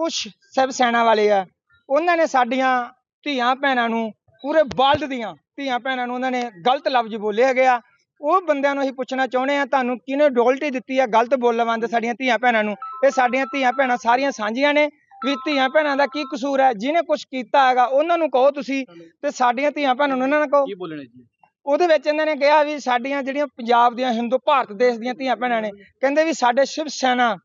ਕੁਝ ਸਿਵ ਸੈਨਾ ਵਾਲੇ ਆ। ਉਹਨਾਂ ਨੇ ਸਾਡੀਆਂ ਧੀਆਂ ਭੈਣਾਂ ਨੂੰ ਪੂਰੇ ਵਰਲਡ ਦੀਆਂ ਧੀਆਂ ਭੈਣਾਂ ਨੂੰ ਉਹਨਾਂ ਨੇ ਗਲਤ ਲਫ਼ਜ਼ ਬੋਲੇ ਹੈਗੇ ਆ। ਉਹ ਬੰਦਿਆਂ ਨੂੰ ਅਸੀਂ ਪੁੱਛਣਾ ਚਾਹੁੰਦੇ ਆ ਤੁਹਾਨੂੰ ਕਿਹਨੇ ਡੋਲਟੀ ਦਿੱਤੀ ਆ ਗਲਤ ਬੋਲਣ ਵਾਂਦੇ ਸਾਡੀਆਂ ਧੀਆਂ ਭੈਣਾਂ ਨੂੰ? ਇਹ ਸਾਡੀਆਂ ਧੀਆਂ ਭੈਣਾਂ ਸਾਰੀਆਂ ਸਾਂਝੀਆਂ ਨੇ। ਵੀ ਧੀਆਂ ਭੈਣਾਂ ਦਾ ਕੀ ਕਸੂਰ ਹੈ? ਜਿਹਨੇ ਕੁਝ ਕੀਤਾ ਹੈਗਾ ਉਹਨਾਂ ਨੂੰ ਕਹੋ ਤੁਸੀਂ ਤੇ ਸਾਡੀਆਂ ਧੀਆਂ ਭੈਣਾਂ ਨੂੰ ਉਹਨਾਂ ਨੂੰ ਕਹੋ। ਕੀ ਬੋਲਣੇ ਜੀ? ਉਹਦੇ ਵਿੱਚ ਇਹਨਾਂ ਨੇ ਕਿਹਾ ਵੀ ਸਾਡੀਆਂ ਜਿਹੜੀਆਂ ਪੰਜਾਬ ਦੀਆਂ ਹਿੰਦੂ ਭਾਰਤ ਦੇਸ਼ ਦੀਆਂ ਧੀਆਂ ਭੈਣਾਂ ਨੇ ਕਹਿੰਦੇ ਵੀ ਸਾਡੇ ਸ਼ਿਵ ਸੈਨਾ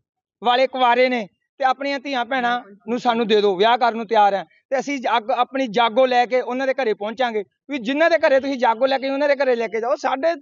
ਵਾਲੇ ਕੁਵਾਰੇ ਨੇ। ਤੇ ਆਪਣੀਆਂ ਧੀਆਂ ਭੈਣਾਂ ਨੂੰ ਸਾਨੂੰ ਦੇ ਦਿਓ ਵਿਆਹ ਕਰਨ ਨੂੰ ਤਿਆਰ ਹੈ। ਤੇ ਅਸੀਂ ਜਾਗ ਆਪਣੀ ਜਾਗੋ ਲੈ ਕੇ ਉਹਨਾਂ ਦੇ ਘਰੇ ਪਹੁੰਚਾਂਗੇ। ਵੀ ਜਿਨ੍ਹਾਂ ਦੇ ਘਰੇ ਤੁਸੀਂ ਜਾਗੋ ਲੈ ਕੇ ਉਹਨਾਂ ਦੇ ਘਰੇ ਲੈ ਕੇ ਜਾਓ। ਸਾਡੇ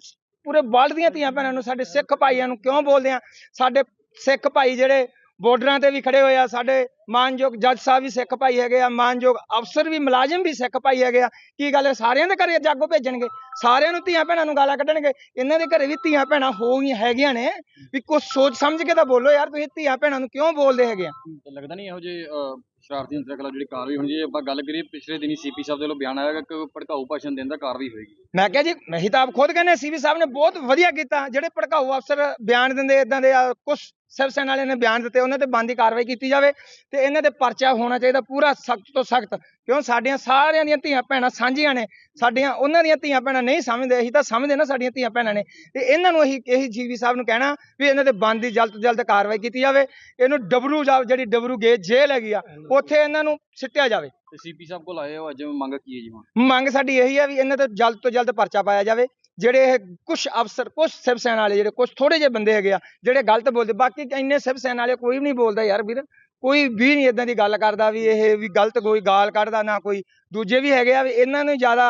ਪੂਰੇ ਵਰਲਡ ਦੀਆਂ ਧੀਆਂ ਭੈਣਾਂ ਨੂੰ ਸਾਡੇ ਸਿੱਖ ਭਾਈਆਂ ਨੂੰ ਕਿਉਂ ਬੋਲਦੇ ਆ? ਸਾਡੇ ਸਿੱਖ ਭਾਈ ਜਿਹੜੇ ਬਾਰਡਰਾਂ ਤੇ ਵੀ ਖੜੇ ਹੋਏ ਆ ਸਾਡੇ ਮਾਨਯੋਗ ਜੱਜ ਸਾਹਿਬ ਵੀ ਸਿੱਖ ਭਾਈ ਹੈਗੇ ਆ ਮਾਨਯੋਗ ਅਫਸਰ ਵੀ ਮੁਲਾਜ਼ਮ ਵੀ ਸਿੱਖ ਭਾਈ ਹੈਗੇ ਆ। ਕੀ ਗੱਲ ਸਾਰਿਆਂ ਦੇ ਘਰੇ ਜਾਗੋ ਭੇਜਣਗੇ। ਸਾਰਿਆਂ ਨੂੰ ਧੀਆਂ ਭੈਣਾਂ ਨੂੰ ਗਾਲਾਂ ਕੱਢਣਗੇ। ਇਹਨਾਂ ਦੇ ਘਰੇ ਵੀ ਧੀਆਂ ਭੈਣਾਂ ਹੋ ਗਈਆਂ ਹੈਗੀਆਂ ਨੇ ਵੀ ਕੁਝ ਸੋਚ ਸਮਝ ਕੇ ਤਾਂ ਬੋਲੋ ਯਾਰ ਤੁਸੀਂ ਧੀਆਂ ਭੈਣਾਂ ਨੂੰ ਕਿਉਂ ਬੋਲਦੇ ਹੈਗੇ ਆ? ਲੱਗਦਾ ਨਹੀਂ ਇਹੋ ਅਹ, ਸ਼ਰਾਰਤੀ ਅੰਤਰ ਖਿਲਾਫ ਜਿਹੜੀ ਕਾਰਵਾਈ ਹੋਣੀ ਜੇ ਆਪਾਂ ਗੱਲ ਕਰੀਏ ਪਿਛਲੇ ਦਿਨੀ ਸੀਪੀ ਸਾਹਿਬ ਦੇ ਵੱਲੋਂ ਬਿਆਨ ਆਇਆ ਕਿ ਭੜਕਾਊ ਭਾਸ਼ਣ ਦੇਣ ਦਾ ਕਾਰਵਾਈ ਹੋਏਗੀ। ਮੈਂ ਕਿਹਾ ਜੀ ਮੈਂ ਤਾਂ ਆਪ ਖੁਦ ਕਹਿੰਦੇ ਸੀਵੀ ਸਾਹਿਬ ਨੇ ਬਹੁਤ ਵਧੀਆ ਕੀਤਾ। ਜਿਹੜੇ ਭੜਕਾਊ ਅਫਸਰ ਬਿਆਨ ਦਿੰਦੇ ਇਦਾਂ ਦੇ ਕੁਝ ਸਿਵ ਸੈਨਾ ਵਾਲਿਆਂ ਨੇ ਬਿਆਨ ਦਿੱਤੇ, ਉਹਨਾਂ ਤੇ ਬੰਦੀ ਕਾਰਵਾਈ ਕੀਤੀ ਜਾਵੇ ਤੇ ਇਹਨਾਂ ਤੇ ਪਰਚਾ ਹੋਣਾ ਚਾਹੀਦਾ ਪੂਰਾ ਸਖਤ ਤੋਂ ਸਖਤ, ਕਿਉਂ ਸਾਡੀਆਂ ਸਾਰਿਆਂ ਦੀਆਂ ਧੀਆਂ ਭੈਣਾਂ ਸਾਂਝੀਆਂ ਨੇ, ਸਾਡੀਆਂ ਉਹਨਾਂ ਦੀਆਂ ਧੀਆਂ ਭੈਣਾਂ ਨਹੀਂ ਸਮਝਦੇ, ਅਸੀਂ ਤਾਂ ਸਮਝਦੇ ਨਾ ਸਾਡੀਆਂ ਧੀਆਂ ਭੈਣਾਂ ਨੇ, ਤੇ ਇਹਨਾਂ ਨੂੰ ਅਸੀਂ ਇਹੀ ਜੀਵੀ ਸਾਹਿਬ ਨੂੰ ਕਹਿਣਾ ਵੀ ਇਹਨਾਂ ਤੇ ਬੰਦੀ ਜਲਦ ਤੋਂ ਜਲਦ ਕਾਰਵਾਈ ਕੀਤੀ ਜਾਵੇ, ਇਹਨੂੰ ਡਬਰੂ ਜਾ- ਜਿਹੜੀ ਡਬਰੂ ਗੇ ਜੇਲ੍ਹ ਹੈਗੀ ਆ, ਉੱਥੇ ਇਹਨਾਂ ਨੂੰ ਸਿੱਟਿਆ ਜਾਵੇ। ਤੇ ਸੀਪੀ ਸਾਹਿਬ ਕੋਲ ਆਏ ਹੋ ਅੱਜ ਮੰਗ ਕੀ ਹੈ ਜੀ ਹੁਣ? ਮੰਗ ਸਾਡੀ ਇਹੀ ਹੈ ਵੀ ਇਹਨਾਂ ਤੇ ਜਲਦ ਤੋਂ ਜਲਦ ਪਰਚਾ ਪਾਇਆ ਜਾਵੇ। ਜਿਹੜੇ ਇਹ ਕੁਝ ਅਫਸਰ ਕੁਝ ਸਿਵ ਸੈਨਾ ਵਾਲੇ ਜਿਹੜੇ ਕੁਝ ਥੋੜੇ ਜਿਹੇ ਬੰਦੇ ਹੈਗੇ ਆ ਜਿਹੜੇ ਗਲਤ ਬੋਲਦੇ ਬਾਕੀ ਇੰਨੇ ਸਿਵ ਸੈਨਾ ਵਾਲੇ ਕੋਈ ਵੀ ਨਹੀਂ ਬੋਲਦਾ ਯਾਰ ਵੀਰ। ਕੋਈ ਵੀ ਨਹੀਂ ਇਦਾਂ ਦੀ ਗੱਲ ਕਰਦਾ ਵੀ ਇਹ ਵੀ ਗਲਤ ਕੋਈ ਗਾਲ ਕੱਢਦਾ ਨਾ ਕੋਈ। ਦੂਜੇ ਵੀ ਹੈਗੇ ਆ ਵੀ ਇਹਨਾਂ ਨੂੰ ਜ਼ਿਆਦਾ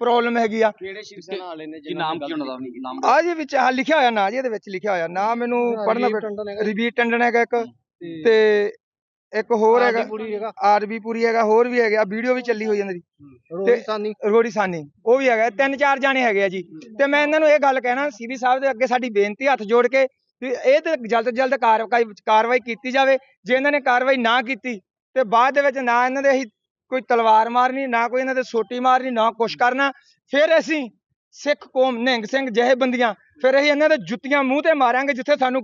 ਪ੍ਰੋਬਲਮ ਹੈਗੀ ਆ। ਕਿਹੜੇ ਸ਼ਿਵ ਸੈਨਾ ਵਾਲੇ ਨੇ ਕੀ ਨਾਮ ਕੀ ਉਹਨਾਂ ਦਾ? ਨਾਮ ਆ ਜੀ ਵਿੱਚ ਆ ਲਿਖਿਆ ਹੋਇਆ ਨਾ ਜੀ ਇਹਦੇ ਵਿੱਚ ਲਿਖਿਆ ਹੋਇਆ। ਨਾ ਮੈਨੂੰ ਪੜਨਾ ਰਵੀਰ ਟੰਡਨ ਹੈਗਾ ਇੱਕ। ਤੇ ਇੱਕ ਹੋਰ ਹੈਗਾ। ਪੂਰੀ ਹੈਗਾ। ਆਰਬੀ ਪੂਰੀ ਹੈਗਾ ਹੋਰ ਵੀ ਹੈਗਾ। ਵੀਡੀਓ ਵੀ ਚੱਲੀ ਹੋਈ ਇਹਨਾਂ ਦੀ ਰੋਹਿਤ ਸਾਨੀ। ਰੋੜੀ ਸਾਨੀ ਉਹ ਵੀ ਹੈਗਾ। ਤਿੰਨ ਚਾਰ ਜਾਣੇ ਹੈਗੇ ਆ ਜੀ। ਤੇ ਮੈਂ ਇਹਨਾਂ ਨੂੰ ਇਹ ਗੱਲ ਕਹਿਣਾ ਸੀਬੀ ਸਾਹਿਬ ਦੇ ਅੱਗੇ ਸਾਡੀ ਬੇਨਤੀ ਹੱਥ ਜੋੜ ਕੇ ਇਹ ਤੇ ਜਲਦ ਤੋਂ ਜਲਦ ਕਾਰਵਾਈ ਕਾਰਵਾਈ ਕੀਤੀ ਜਾਵੇ। ਜੇ ਇਹਨਾਂ ਨੇ ਕਾਰਵਾਈ ਨਾ ਕੀਤੀ ਤੇ ਬਾਅਦ ਦੇ ਵਿੱਚ ਨਾ ਇਹਨਾਂ ਦੇ ਅਸੀਂ ਕੋਈ ਤਲਵਾਰ ਮਾਰਨੀ ਨਾ ਕੋਈ ਇਹਨਾਂ ਦੇ ਸੋਟੀ ਮਾਰਨੀ ਨਾ ਕੁਛ ਕਰਨਾ। ਫਿਰ ਅਸੀਂ ਸਿੱਖ ਕੌਮ ਨਿਹੰਗ ਸਿੰਘ ਜਿਹੇ ਬੰਦੀਆਂ ਫਿਰ ਅਸੀਂ ਇਹਨਾਂ ਦੇ ਜੁੱਤੀਆਂ ਮੂੰਹ ਤੇ ਮਾਰਾਂਗੇ ਜਿੱਥੇ ਸਾਨੂੰ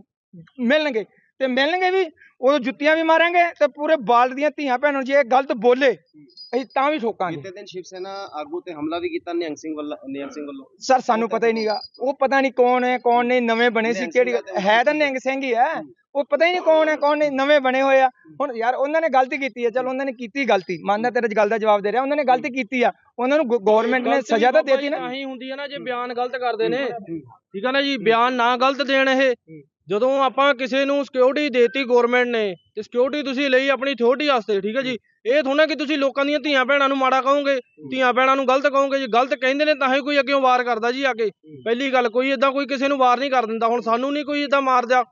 ਮਿਲਣਗੇ। ਤੇ ਮਿਲਣਗੇ ਵੀ ਉਦੋਂ ਜੁੱਤੀਆਂ ਵੀ ਮਾਰਾਂਗੇ ਤੇ ਪੂਰੇ ਬਾਲ ਦੀਆਂ ਧੀਆਂ ਭੈਣਾਂ ਨੂੰ ਜੇ ਇਹ ਗਲਤ ਬੋਲੇ ਅਸੀਂ ਤਾਂ ਵੀ ਠੋਕਾਂਗੇ ਬੀਤੇ ਦਿਨ ਸ਼ਿਵ ਸੈਨਾ ਆਗੂ ਤੇ ਹਮਲਾ ਵੀ ਕੀਤਾ ਨਿਹੰਗ ਸਿੰਘ ਵੱਲੋਂ ਨਿਹੰਗ ਸਿੰਘ ਵੱਲੋਂ। ਸਰ ਸਾਨੂੰ ਪਤਾ ਹੀ ਨਹੀਂਗਾ ਉਹ ਪਤਾ ਨਹੀਂ ਕੌਣ ਹੈ ਕੌਣ ਨਹੀਂ ਨਵੇਂ ਬਣੇ ਸੀ ਕਿਹੜੀ ਹੈ ਤਾਂ ਨਿਹੰਗ ਸਿੰਘ ਹੀ ਹੈ। ਉਹ ਪਤਾ ਹੀ ਨਹੀਂ ਕੌਣ ਹੈ ਕੌਣ ਨਹੀਂ ਨਵੇਂ ਬਣੇ ਹੋਏ ਆ। ਹੁਣ ਯਾਰ ਉਹਨਾਂ ਨੇ ਗਲਤੀ ਕੀਤੀ ਹੈ। ਚਲ ਉਹਨਾਂ ਨੇ ਕੀਤੀ ਗਲਤੀ। ਮੰਨਦਾ ਤੇਰੇ ਗੱਲ ਦਾ ਜਵਾਬ ਦੇ ਰਿਹਾ। ਉਹਨਾਂ ਨੇ ਗਲਤੀ ਕੀਤੀ ਆ। ਉਹਨਾਂ ਨੂੰ ਗਵਰਨਮੈਂਟ ਨੇ ਸਜ਼ਾ ਤਾਂ ਦੇਤੀ ਨਾ। ਤਾਂ ਹੀ ਹੁੰਦੀ ਹੈ ਨਾ ਜੇ ਬਿਆਨ ਗਲਤ ਕਰਦੇ ਨੇ। ਠੀਕ ਹੈ ਨਾ ਜੀ ਬਿਆਨ ਨਾ ਗਲਤ ਦੇਣ ਇਹ। ਜਦੋਂ ਆਪਾਂ ਕਿਸੇ ਨੂੰ ਸਿਕਿਉਰਿਟੀ ਦੇਤੀ ਗਵਰਨਮੈਂਟ ਨੇ ਤੇ ਸਿਕਿਉਰਿਟੀ ਤੁਸੀਂ ਲਈ ਆਪਣੀ ਅਥਾਰਟੀ ਵਾਸਤੇ ਠੀਕ ਹੈ ਜੀ? ਇਹ ਥੋੜਾ ਕਿ ਤੁਸੀਂ ਲੋਕਾਂ ਦੀਆਂ ਧੀਆਂ ਭੈਣਾਂ ਨੂੰ ਮਾੜਾ ਕਹੋਗੇ ਧੀਆਂ ਭੈਣਾਂ ਨੂੰ ਗਲਤ ਕਹੋਗੇ ਜੇ ਗਲਤ ਕਹਿੰਦੇ ਨੇ ਤਾਂ ਹੀ ਕੋਈ ਅੱਗੇ ਵਾਰ ਕਰਦਾ ਜੀ ਆ ਕੇ। ਪਹਿਲੀ ਗੱਲ ਕੋਈ ਇਦਾਂ ਕੋਈ ਕਿਸੇ ਨੂੰ ਵਾਰ ਨਹੀਂ ਕਰ ਦਿੰਦਾ ਹੁਣ ਸਾਨੂੰ ਨਹੀਂ ਕੋਈ ਇਦਾਂ ਮਾਰਦਾ।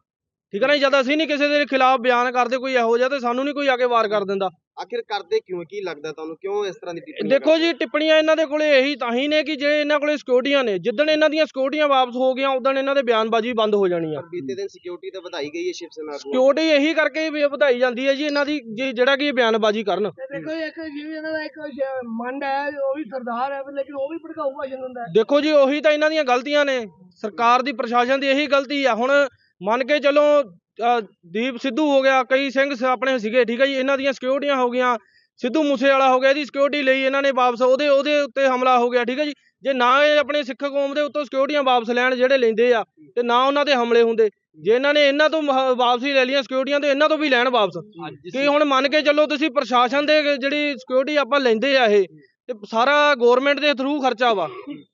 ਠੀਕ ਹੈ ਨਾ ਜੀ, ਜਦ ਅਸੀਂ ਨਹੀਂ ਕਿਸੇ ਦੇ ਖਿਲਾਫ ਬਿਆਨ ਕਰਦੇ ਕੋਈ ਇਹੋ ਜਿਹਾ ਤੇ ਸਾਨੂੰ ਨਹੀਂ ਕੋਈ ਆ ਕੇ ਵਾਰ ਕਰ ਦਿੰਦਾ। ਆਖਿਰ ਕਰਦੇ ਕਿਉਂ? ਕੀ ਲੱਗਦਾ ਤੁਹਾਨੂੰ? ਕਿਉਂ ਇਸ ਤਰ੍ਹਾਂ ਦੀ ਟਿੱਪਣੀ ਦੇਖੋ ਜੀ ਟਿੱਪਣੀਆਂ ਇਹਨਾਂ ਦੇ ਕੋਲੇ ਇਹੀ ਤਾਂ ਹੀ ਨੇ ਕਿ ਜੇ ਇਹਨਾਂ ਕੋਲੇ ਸਿਕਿਉਰਟੀਆਂ ਨੇ ਜਿੱਦਣ ਇਹਨਾਂ ਦੀਆਂ ਸਿਕਿਉਰਟੀਆਂ ਵਾਪਸ ਹੋ ਗਈਆਂ ਉਦੋਂ ਇਹਨਾਂ ਦੇ ਬਿਆਨਬਾਜ਼ੀ ਬੰਦ ਹੋ ਜਾਣੀ ਆ। ਪਰ ਬੀਤੇ ਦਿਨ ਸਿਕਿਉਰਿਟੀ ਤਾਂ ਵਧਾਈ ਗਈ ਹੈ ਸ਼ਿਵ ਸੈਨਾ ਆਗੂ ਸਿਕਿਉਰਿਟੀ ਇਹੀ ਕਰਕੇ ਵੀ ਵਧਾਈ ਜਾਂਦੀ ਹੈ ਜੀ ਇਹਨਾਂ ਦੀ ਜੇ- ਜਿਹੜਾ ਕਿ ਇਹ ਬਿਆਨਬਾਜ਼ੀ ਕਰਨ। ਦੇਖੋ ਜੀ, ਇੱਕ ਜਿਵੇਂ ਇਹਨਾਂ ਦਾ ਇੱਕ ਮੰਡ ਹੈ ਉਹ ਵੀ ਸਰਦਾਰ ਹੈ ਲੇਕਿਨ ਉਹ ਵੀ ਭੜਕਾਊ ਭਾਸ਼ਣ ਦਿੰਦਾ ਹੈ। ਦੇਖੋ ਜੀ ਉਹੀ ਤਾਂ ਇਹਨਾਂ ਦੀਆਂ ਗਲਤੀਆਂ ਨੇ। ਸਰਕਾਰ ਦੀ ਪ੍ਰਸ਼ਾਸਨ ਦੀ ਇਹੀ ਗਲਤੀ ਆ। ਹੁਣ ਮੰਨ ਕੇ ਚਲੋ ਅਹ, ਦੀਪ ਸਿੱਧੂ ਹੋ ਗਿਆ ਕਈ ਸਿੰਘ ਆਪਣੇ ਸੀਗੇ ਠੀਕ ਹੈ ਜੀ ਇਹਨਾਂ ਦੀਆਂ ਸਿਕਿਉਰਟੀਆਂ ਹੋ ਗਈਆਂ ਸਿੱਧੂ ਮੂਸੇ ਵਾਲਾ ਹੋ ਗਿਆ ਇਹਦੀ ਸਿਕਿਉਰਿਟੀ ਲਈ ਇਹਨਾਂ ਨੇ ਵਾਪਸ ਉਹਦੇ ਉਹਦੇ ਉੱਤੇ ਹਮਲਾ ਹੋ ਗਿਆ ਠੀਕ ਹੈ ਜੀ ਜੇ ਨਾ ਇਹ ਆਪਣੇ ਸਿੱਖ ਕੌਮ ਦੇ ਉੱਤੋਂ ਸਿਕਿਉਰਟੀਆਂ ਵਾਪਸ ਲੈਣ ਜਿਹੜੇ ਲੈਂਦੇ ਆ ਤੇ ਨਾ ਉਹਨਾਂ ਤੇ ਹਮਲੇ ਹੁੰਦੇ ਜੇ ਇਹਨਾਂ ਨੇ ਇਹਨਾਂ ਤੋਂ ਵਾਪਸੀ ਲੈ ਲਈਆਂ ਸਿਕਿਉਰਟੀਆਂ ਤੇ ਇਹਨਾਂ ਤੋਂ ਵੀ ਲੈਣ ਵਾਪਸ ਕਿ ਹੁਣ ਮੰਨ ਕੇ ਚੱਲੋ ਤੁਸੀਂ ਪ੍ਰਸ਼ਾਸਨ ਦੇ ਜਿਹੜੀ ਸਿਕਿਉਰਿਟੀ ਆਪਾਂ ਲੈਂਦੇ ਆ ਇਹ ਤੇ ਸਾਰਾ ਗਵਰਨਮੈਂਟ ਦੇ ਥਰੂ ਖਰਚਾ ਵਾ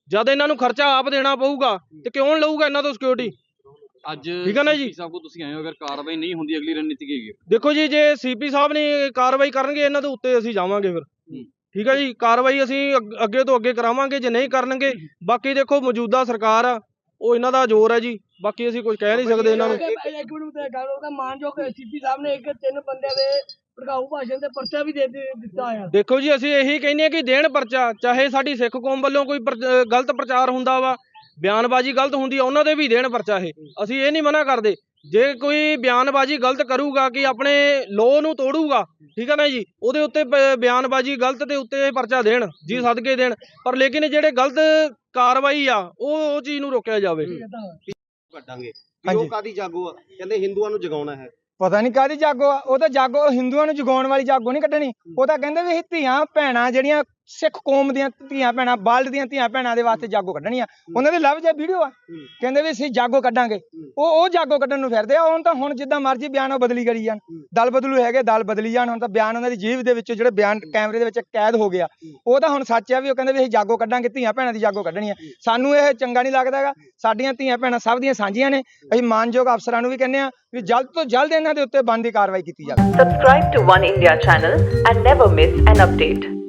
ਜਦ ਇਹਨਾਂ ਨੂੰ ਖਰਚਾ ਆਪ ਦੇਣਾ ਪਊਗਾ ਤੇ ਕਿਉਂ ਲਊਗਾ ਇਹਨਾਂ ਤੋਂ ਸਿਕਿਉਰਿਟੀ ਅੱਜ ਠੀਕ ਹੈ ਨਾ ਜੀ? ਸਾਹਿਬ ਕੋਲ ਤੁਸੀਂ ਆਏ ਹੋ ਅਗਰ ਕਾਰਵਾਈ ਨਹੀਂ ਹੁੰਦੀ ਅਗਲੀ ਰਣਨੀਤੀ ਕੀ ਹੈਗੀ ਦੇਖੋ ਜੀ ਜੇ ਸੀਪੀ ਸਾਹਿਬ ਨੇ ਕਾਰਵਾਈ ਕਰਨਗੇ ਇਹਨਾਂ ਦੇ ਉੱਤੇ ਅਸੀਂ ਜਾਵਾਂਗੇ ਫਿਰ। ਠੀਕ ਹੈ ਜੀ ਕਾਰਵਾਈ ਅਸੀਂ ਅੱਗ- ਤੋਂ ਅੱਗੇ ਕਰਾਵਾਂਗੇ ਜੇ ਨਹੀਂ ਕਰਨਗੇ ਬਾਕੀ ਦੇਖੋ ਮੌਜੂਦਾ ਸਰਕਾਰ ਆ ਉਹ ਇਹਨਾਂ ਦਾ ਜ਼ੋਰ ਹੈ ਜੀ ਬਾਕੀ ਅਸੀਂ ਕੁਝ ਕਹਿ ਨਹੀਂ ਸਕਦੇ ਇਹਨਾਂ ਨੂੰ। ਇੱਕ ਇੱਕ ਮਿੰਟ ਤੇ ਡਾਕਟਰ ਦਾ ਮਾਨਯੋਗ ਸੀਪੀ ਸਾਹਿਬ ਨੇ ਇੱਕ ਤਿੰਨ ਬੰਦਿਆਂ ਦੇ ਭੜਕਾਊ ਭਾਸ਼ਣ ਤੇ ਪਰਚਾ ਵੀ ਦੇ ਦਿੱਤਾ ਆ। ਦੇਖੋ ਜੀ ਅਸੀਂ ਇਹੀ ਕਹਿੰਦੇ ਆ ਕਿ ਦੇਣ ਪਰਚਾ ਚਾਹੇ ਸਾਡੀ ਸਿੱਖ ਕੌਮ ਵੱਲੋਂ ਕੋਈ ਗਲਤ ਪ੍ਰਚਾਰ ਹੁੰਦਾ ਵਾ ਬਿਆਨਬਾਜ਼ੀ ਗਲਤ ਹੁੰਦੀ ਆ ਉਹਨਾਂ ਦੇ ਵੀ ਦੇਣ ਪਰਚਾ ਇਹ। ਅਸੀਂ ਇਹ ਨਹੀਂ ਮਨਾ ਕਰਦੇ। ਜੇ ਕੋਈ ਬਿਆਨਬਾਜ਼ੀ ਗਲਤ ਕਰੂਗਾ ਕਿ ਆਪਣੇ ਲੋਹ ਨੂੰ ਤੋੜੂਗਾ ਠੀਕ ਹੈ ਨਾ ਜੀ? ਉਹਦੇ ਉੱਤੇ ਬਿਆਨਬਾਜ਼ੀ ਗਲਤ ਦੇ ਉੱਤੇ ਪਰਚਾ ਦੇਣ ਜੀ ਸਦਕੇ ਦੇਣ। ਪਰ ਲੇਕਿਨ ਜਿਹੜੇ ਗਲਤ ਕਾਰਵਾਈ ਆ ਉਹ ਉਹ ਚੀਜ਼ ਨੂੰ ਰੋਕਿਆ ਜਾਵੇ। ਕੱਢਾਂਗੇ। ਵੀ ਹਾਂਜੀ। ਉਹ ਕਾਦੀ ਜਾਗੋ ਆ? ਕਹਿੰਦੇ ਹਿੰਦੂਆਂ ਨੂੰ ਜਗਾਉਣਾ ਹੈ। ਪਤਾ ਨਹੀਂ ਕਾਦੀ ਜਾਗੋ ਆ। ਉਹ ਤਾਂ ਜਾਗੋ ਹਿੰਦੂਆਂ ਨੂੰ ਜਗਾਉਣ ਵਾਲੀ ਜਾਗੋ ਨਹੀਂ ਕੱਢਣੀ। ਉਹ ਤਾਂ ਕਹਿੰਦੇ ਵੀ ਧੀਆਂ ਭੈਣਾਂ ਜਿਹੜੀਆਂ ਸਿੱਖ ਕੌਮ ਦੀਆਂ ਧੀਆਂ ਭੈਣਾਂ ਬਲਦ ਦੀਆਂ ਧੀਆਂ ਭੈਣਾਂ ਦੇ ਵਾਸਤੇ ਜਾਗੋ ਕੱਢਣੀ ਆ ਉਹਨਾਂ ਦੇ ਲਵ ਜੇ ਵੀਡੀਓ ਆ। ਕਹਿੰਦੇ ਵੀ ਅਸੀਂ ਜਾਗੋ ਕੱਢਾਂਗੇ। ਉਹ ਉਹ ਜਾਗੋ ਕੱਢਣ ਨੂੰ ਫਿਰਦੇ ਆ। ਹੁਣ ਤਾਂ ਹੁਣ ਜਿੱਦਾਂ ਮਰਜ਼ੀ ਬਿਆਨ ਉਹ ਬਦਲੀ ਕਰੀ ਜਾਣ। ਦਲ ਬਦਲੂ ਹੈਗੇ ਦਲ ਬਦਲੀ ਜਾਣ। ਹੁਣ ਤਾਂ ਬਿਆਨ ਉਹਨਾਂ ਦੀ ਜੀਭ ਦੇ ਵਿੱਚ ਜਿਹੜੇ ਬਿਆਨ ਕੈਮਰੇ ਦੇ ਵਿੱਚ ਕੈਦ ਹੋ ਗਿਆ। ਉਹ ਤਾਂ ਹੁਣ ਸੱਚ ਆ ਵੀ ਉਹ ਕਹਿੰਦੇ ਵੀ ਅਸੀਂ ਜਾਗੋ ਕੱਢਾਂਗੇ ਧੀਆਂ ਭੈਣਾਂ ਦੀ ਜਾਗੋ ਕੱਢਣੀ ਆ ਸਾਨੂੰ ਇਹ ਚੰਗਾ ਨਹੀਂ ਲੱਗਦਾ ਹੈਗਾ। ਸਾਡੀਆਂ ਧੀਆਂ ਭੈਣਾਂ ਸਭ ਦੀਆਂ ਸਾਂਝੀਆਂ ਨੇ। ਅਸੀਂ ਮਾਨਯੋਗ ਅਫਸਰਾਂ ਨੂੰ ਵੀ ਕਹਿੰਦੇ ਆ ਵੀ ਜਲਦ ਤੋਂ ਜਲਦ ਇਹਨਾਂ ਦੇ ਉੱਤੇ ਬਣਦੀ ਕਾਰਵਾਈ ਕੀਤੀ ਜਾਵੇ। Subscribe to One India channel and never miss an update.